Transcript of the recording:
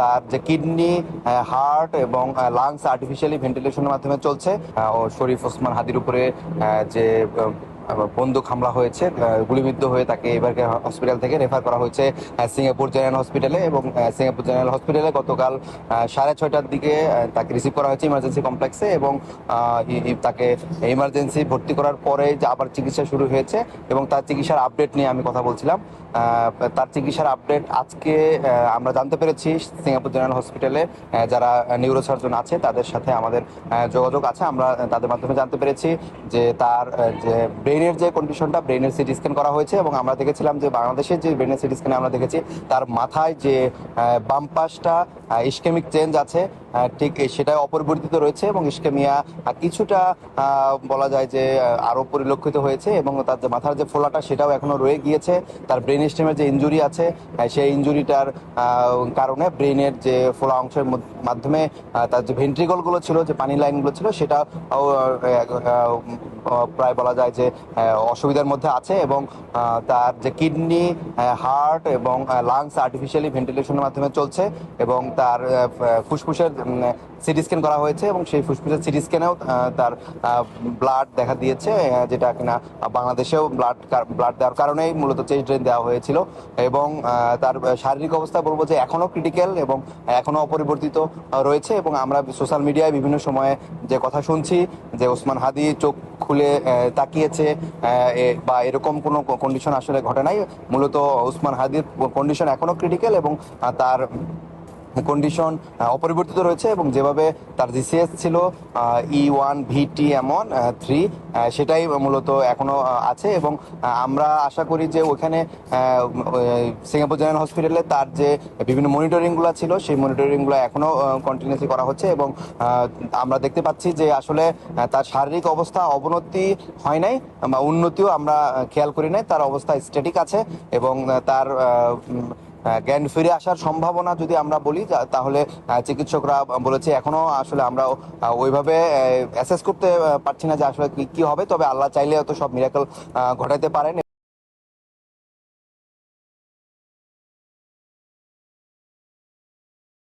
তার যে kidney heart এবং লাংস আর্টিফিশিয়ালি ভেন্টিলেশনের মাধ্যমে চলছে। ও শরীফ ওসমান হাদির উপরে যে বন্দুক হামলা হয়েছে গুলিবিদ্ধ হয়ে তাকে এবারকে হসপিটাল থেকে রেফার করা হয়েছে সিঙ্গাপুর জেনারেল হসপিটালে এবং সিঙ্গাপুর জেনারেল হসপিটালে গতকাল সাড়ে ছয়টার দিকে তাকে রিসিভ করা হয়েছে ইমার্জেন্সি কমপ্লেক্সে এবং তাকে ইমার্জেন্সি ভর্তি করার পরে যে আবার চিকিৎসা শুরু হয়েছে এবং তার চিকিৎসার আপডেট নিয়ে আমি কথা বলছিলাম। তার চিকিৎসার আপডেট আজকে আমরা জানতে পেরেছি সিঙ্গাপুর জেনারেল হসপিটালে যারা নিউরোসার্জন আছে তাদের সাথে আমাদের যোগাযোগ আছে। আমরা তাদের মাধ্যমে জানতে পেরেছি যে তার যে ব্রেনের যে কন্ডিশনটা ব্রেনের সিটি স্ক্যান করা হয়েছে এবং আমরা দেখেছিলাম যে বাংলাদেশের যে ব্রেনের সিটি স্ক্যানে আমরা দেখেছি, তার মাথায় যে বাম্পাসটা ইস্কেমিক চেঞ্জ আছে ঠিক সেটা অপরিবর্তিত রয়েছে এবং ইস্কেমিয়া কিছুটা বলা যায় যে আহ, আরও পরিলক্ষিত হয়েছে এবং তার যে মাথার যে ফোলাটা সেটাও এখনও রয়ে গিয়েছে। তার ব্রেন স্টেমের যে ইঞ্জুরি আছে সেই ইনজুরিটার কারণে ব্রেনের যে ফোলা অংশের মাধ্যমে তার যে ভেন্ট্রিকলগুলো ছিল যে পানি লাইনগুলো ছিল সেটা প্রায় বলা যায় যে অসুবিধার মধ্যে আছে এবং তার যে কিডনি হার্ট এবং লাংস আর্টিফিশিয়ালি ভেন্টিলেশনের মাধ্যমে চলছে এবং তার ফুসফুসের সিটি স্ক্যান করা হয়েছে এবং সেই ফুসফুসের সিটি স্ক্যানেও তার ব্লাড দেখা দিয়েছে যেটা কিনা বাংলাদেশেও ব্লাড ব্লাড দেওয়ার কারণেই মূলত চেস্ট ড্রেন দেওয়া হয়েছিল এবং তার শারীরিক অবস্থা বলব যে এখনও ক্রিটিক্যাল এবং এখনও অপরিবর্তিত রয়েছে এবং আমরা সোশ্যাল মিডিয়ায় বিভিন্ন সময়ে যে কথা শুনছি, যে ওসমান হাদি চোখ খুলে তাকিয়েছে বা এরকম কোনো কন্ডিশন আসলে ঘটে নাই। মূলত ওসমান হাদির কন্ডিশন এখনও ক্রিটিক্যাল এবং তার কন্ডিশন অপরিবর্তিত রয়েছে এবং যেভাবে তার জিসিএস ছিল ই ওয়ান ভিটি এমন থ্রি সেটাই মূলত এখনও আছে এবং আমরা আশা করি যে ওখানে সিঙ্গাপুর জেনারেল হসপিটালে তার যে বিভিন্ন মনিটরিংগুলো ছিল, সেই মনিটরিংগুলো এখনও কন্টিনিউসলি করা হচ্ছে এবং আমরা দেখতে পাচ্ছি যে আসলে তার শারীরিক অবস্থা অবনতি হয় নাই বা উন্নতিও আমরা খেয়াল করি নাই। তার অবস্থা স্ট্যাটিক আছে এবং তার জ্ঞান ফিরে আসার সম্ভাবনা যদি আমরা বলি তাহলে চিকিৎসকরা বলেছে, এখনও আসলে আমরা ওইভাবে অ্যাসেস করতে পারছি না যে আসলে কি হবে। তবে আল্লাহ চাইলে তো সব মিরাকল ঘটাইতে পারেন।